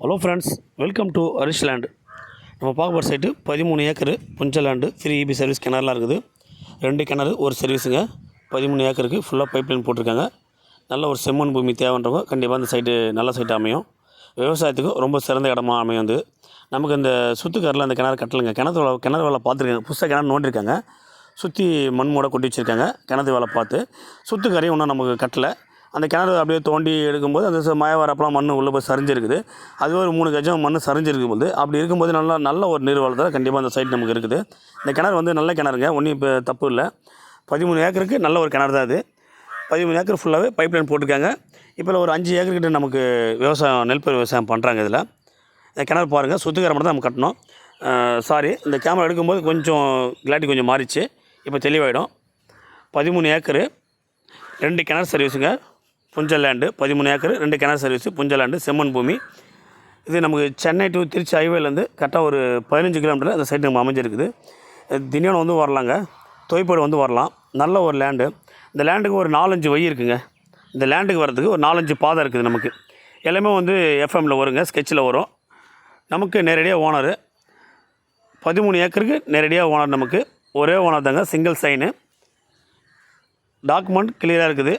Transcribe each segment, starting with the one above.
Hello friends welcome to Arish land நம்ம பார்க்க போகிற சைட்டு பதிமூணு ஏக்கரு புஞ்ச லேண்டு ஃப்ரீ இபி சர்வீஸ் கிணறுலாம் இருக்குது. ரெண்டு கிணறு ஒரு சர்வீஸுங்க பதிமூணு ஏக்கருக்கு ஃபுல்லாக பைப் லைன் போட்டிருக்காங்க. நல்ல ஒரு செம்மண் பூமி தேவைன்றவங்க கண்டிப்பாக அந்த சைட்டு நல்ல சைட்டு அமையும். விவசாயத்துக்கு ரொம்ப சிறந்த இடமா அமையும் வந்து நமக்கு இந்த சுத்துக்காரில் அந்த கிணறு கட்டலைங்க. கிணத்து வேலை கிணறு வேலை பார்த்துருக்காங்க. புதுசாக கிணறு நோண்டிருக்காங்க. சுற்றி மண் மூட கொட்டி வச்சுருக்காங்க. கிணத்து வேலை பார்த்து. சுத்துக்கரையும் இன்னும் நமக்கு கட்டலை. அந்த கிணறு அப்படியே தோண்டி எடுக்கும்போது அந்த ச- மழை வரப்பெல்லாம் மண் உள்ளே போய் சரிஞ்சிருக்குது. அது ஒரு மூணு கஜம் மண் சரிஞ்சிருக்கும் போது அப்படி இருக்கும்போது நல்லா நல்ல ஒரு நீர் வளத்தில் கண்டிப்பாக அந்த சைட் நமக்கு இருக்குது. இந்த கிணறு வந்து நல்ல கிணறுங்க ஒன்றும் இப்போ தப்பு இல்லை. பதிமூணு ஏக்கருக்கு நல்ல ஒரு கிணறு தான் அது. பதிமூணு ஏக்கர் ஃபுல்லாகவே பைப் லைன் போட்டிருக்காங்க. இப்போ ஒரு அஞ்சு ஏக்கர்கிட்ட நமக்கு விவசாயம் நெல்பயிர் விவசாயம் பண்ணுறாங்க இதில். இந்த கிணறு பாருங்கள் சுத்துக்கரை மட்டும் தான் நம்ம கட்டணும். சாரி இந்த கேமரா எடுக்கும்போது கொஞ்சம் கிளாட்டி கொஞ்சம் மாறிச்சு. இப்போ தெளிவாயிடும். பதிமூணு ஏக்கரு ரெண்டு கிணறு சர்வீஸுங்க புஞ்சல் லேண்டு பதிமூணு ஏக்கர் ரெண்டு கிணறு சர்வீஸு புஞ்சல் லேண்டு செம்மன் பூமி. இது நமக்கு சென்னை டு திருச்சி ஹைவேலேருந்து கரெக்டாக ஒரு பதினஞ்சு கிலோமீட்டர் அந்த சைடு நம்ம அமைஞ்சிருக்குது. திண்டிவனம் வந்து வரலாங்க. தொய்ப்பாடு வந்து வரலாம். நல்ல ஒரு லேண்டு இந்த லேண்டுக்கு ஒரு நாலஞ்சு வழி இருக்குங்க. இந்த லேண்டுக்கு வர்றதுக்கு ஒரு நாலஞ்சு பாதை இருக்குது நமக்கு. எல்லாமே வந்து எஃப்எம்மில் வருங்க ஸ்கெட்சில் வரும். நமக்கு நேரடியாக ஓனரு பதிமூணு ஏக்கருக்கு நேரடியாக ஓனர் நமக்கு. ஒரே ஓனர் தாங்க சிங்கிள் சைனு டாக்குமெண்ட் கிளியராக இருக்குது.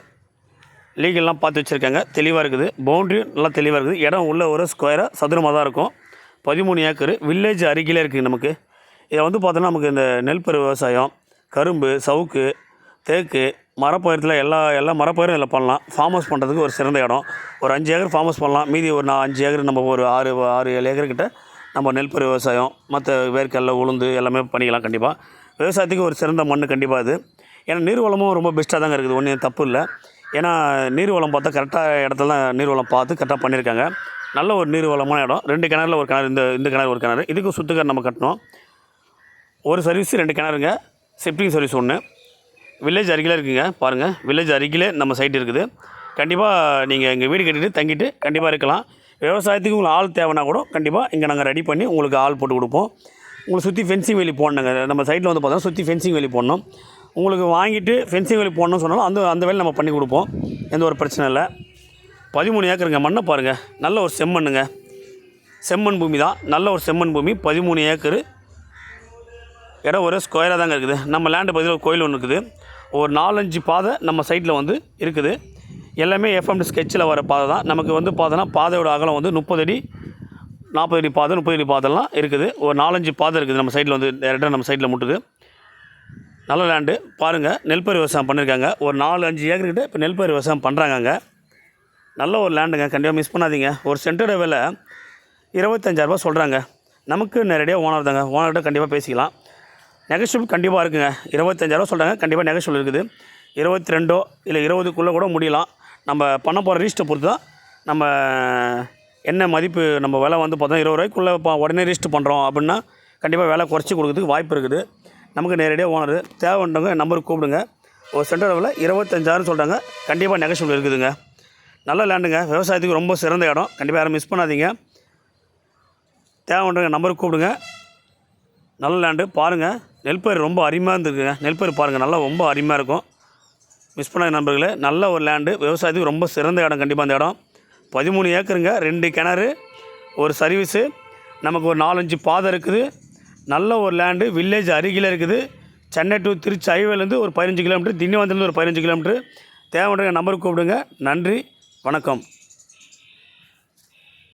லீகல்லாம் பார்த்து வச்சுருக்காங்க. தெளிவாக இருக்குது. பவுண்ட்ரி நல்லா தெளிவாக இருக்குது. இடம் உள்ள ஒரு ஸ்கொயராக சதுரமாக தான் இருக்கும். பதிமூணு ஏக்கர். வில்லேஜ் அருகிலே இருக்குது நமக்கு. இதை வந்து பார்த்தோன்னா நமக்கு இந்த நெல் பயிர் விவசாயம் கரும்பு சவுக்கு தேக்கு மரப்பயிரத்தில் எல்லா எல்லா மரப்பயிரும் இதில் பண்ணலாம். ஃபார்ம் ஹவுஸ் பண்ணுறதுக்கு ஒரு சிறந்த இடம். ஒரு அஞ்சு ஏக்கர் ஃபார்ம் ஹவுஸ் பண்ணலாம். மீதி ஒரு நான் அஞ்சு ஏக்கர் நம்ம ஒரு ஆறு ஆறு ஏழு ஏக்கர்கிட்ட நம்ம நெல் பயிர் விவசாயம் மற்ற வேர்க்கடலை உளுந்து எல்லாமே பண்ணிக்கலாம் கண்டிப்பாக விவசாயத்துக்கு ஒரு சிறந்த மண் கண்டிப்பாக அது ஏன்னா நீர்வளமும் ரொம்ப பெஸ்ட்டாக தாங்க இருக்குது. ஒன்றும் தப்பு இல்லை. ஏன்னா நீர்வளம் பார்த்தா கரெக்டாக இடத்துல தான் நீர்வளம் பார்த்து கரெக்டாக பண்ணியிருக்காங்க. நல்ல ஒரு நீர்வளமான இடம். ரெண்டு கிணறுல ஒரு கிணறு இந்த இந்த கிணறு ஒரு கிணறு. இதுக்கு சுத்துக்கார் நம்ம கட்டணும். ஒரு சர்வீஸ் ரெண்டு கிணறுங்க. செப்டிங் சர்வீஸ் ஒன்று வில்லேஜ் அருகில் இருக்குங்க. பாருங்கள் வில்லேஜ் அருகிலே நம்ம சைட் இருக்குது. கண்டிப்பாக நீங்கள் இங்கே வீடு கட்டிட்டு தங்கிட்டு கண்டிப்பாக இருக்கலாம். விவசாயத்துக்கு உங்களுக்கு ஆள் தேவைன்னா கூட கண்டிப்பாக இங்கே நாங்கள் ரெடி பண்ணி உங்களுக்கு ஆள் போட்டு கொடுப்போம். உங்களுக்கு சுற்றி ஃபென்சிங் வேலி போடணுங்க. நம்ம சைட்டில் வந்து பார்த்தோம்னா சுற்றி ஃபென்சிங் வேலி போடணும். உங்களுக்கு வாங்கிட்டு ஃபென்சிங் வேலி போடணும்னு சொன்னாலும் அந்த அந்த வேலை நம்ம பண்ணி கொடுப்போம். எந்த ஒரு பிரச்சனை இல்லை. பதிமூணு ஏக்கருங்க மண்ணை பாருங்கள் நல்ல ஒரு செம்மண்ணுங்க. செம்மண் பூமி தான். நல்ல ஒரு செம்மண் பூமி. பதிமூணு ஏக்கரு. இடம் ஒரு ஸ்கொயராக தாங்க இருக்குது. நம்ம லேண்டு பதில் ஒரு கோயில் ஒன்று இருக்குது. ஒரு நாலஞ்சு பாதை நம்ம சைட்டில் வந்து இருக்குது. எல்லாமே எஃப்எம்டி ஸ்கெட்சில் வர பாதை தான். நமக்கு வந்து பார்த்தோன்னா பாதையோட அகலம் வந்து முப்பது அடி நாற்பது அடி பாதை முப்பது அடி பாதைலாம் இருக்குது. ஒரு நாலஞ்சு பாதை இருக்குது நம்ம சைட்டில் வந்து டேரெக்டாக நம்ம சைட்டில் முட்டுது. நல்ல லேண்டு பாருங்கள் நெல்பயிர் விவசாயம் பண்ணியிருக்காங்க ஒரு நாலு அஞ்சு ஏக்கர்கிட்ட இப்போ நெல்பயிர் விவசாயம் பண்ணுறாங்க அங்கே நல்ல ஒரு லேண்டுங்க கண்டிப்பாக மிஸ் பண்ணாதீங்க. ஒரு சென்டோட விலை இருபத்தஞ்சாயிரரூபா சொல்கிறாங்க நமக்கு நேரடியாக ஓனர் தாங்க. ஓனர்கிட்ட கண்டிப்பாக பேசிக்கலாம். நெகஷியபிள் கண்டிப்பாக இருக்குங்க. இருபத்தஞ்சாயிரரூபா சொல்கிறாங்க கண்டிப்பாக நெகஷியபிள் இருக்குது. இருபத்தி ரெண்டோ இல்லை இருபதுக்குள்ளே கூட முடியலாம். நம்ம பண்ண போகிற ரீஸ்ட்டை பொறுத்து தான் நம்ம என்ன மதிப்பு நம்ம விலை வந்து பார்த்தோம் இருபது ரூபாய்க்குள்ளே உடனே ரீஸ்ட் பண்ணுறோம் அப்படின்னா கண்டிப்பாக விலை குறைச்சி கொடுக்கறதுக்கு வாய்ப்பு இருக்குது. நமக்கு நேரடியாக ஓனர் தேவைன்றவங்க நம்பருக்கு கூப்பிடுங்க. ஒரு சென்டர் அளவில் இருபத்தஞ்சாயிரம் சொல்கிறாங்க கண்டிப்பாக நெகஷியபிள் இருக்குதுங்க. நல்ல லேண்டுங்க விவசாயத்துக்கு ரொம்ப சிறந்த இடம். கண்டிப்பாக யாரும் மிஸ் பண்ணாதீங்க. தேவைன்றவங்க நம்பருக்கு கூப்பிடுங்க. நல்ல லேண்டு பாருங்கள் நெல்பயிர் ரொம்ப அருமையாக இருந்துருக்குங்க. நெல்பயிர் பாருங்கள் நல்லா ரொம்ப அருமையாக இருக்கும். மிஸ் பண்ணாத நண்பர்களே. நல்ல ஒரு லேண்டு விவசாயத்துக்கு ரொம்ப சிறந்த இடம் கண்டிப்பாக அந்த இடம். பதிமூணு ஏக்கருங்க. ரெண்டு கிணறு. ஒரு சர்வீஸு நமக்கு ஒரு நாலஞ்சு பாதை இருக்குது. நல்ல ஒரு லேண்டு வில்லேஜ் அருகில் இருக்குது. சென்னை டு திருச்சி ஹைவேலேருந்து ஒரு பதினஞ்சு கிலோமீட்டர் திண்டிவனத்துலேருந்து ஒரு பதினஞ்சு கிலோமீட்டர் தேவைப்படுற நம்பருக்கு கூப்பிடுங்க. நன்றி. வணக்கம்.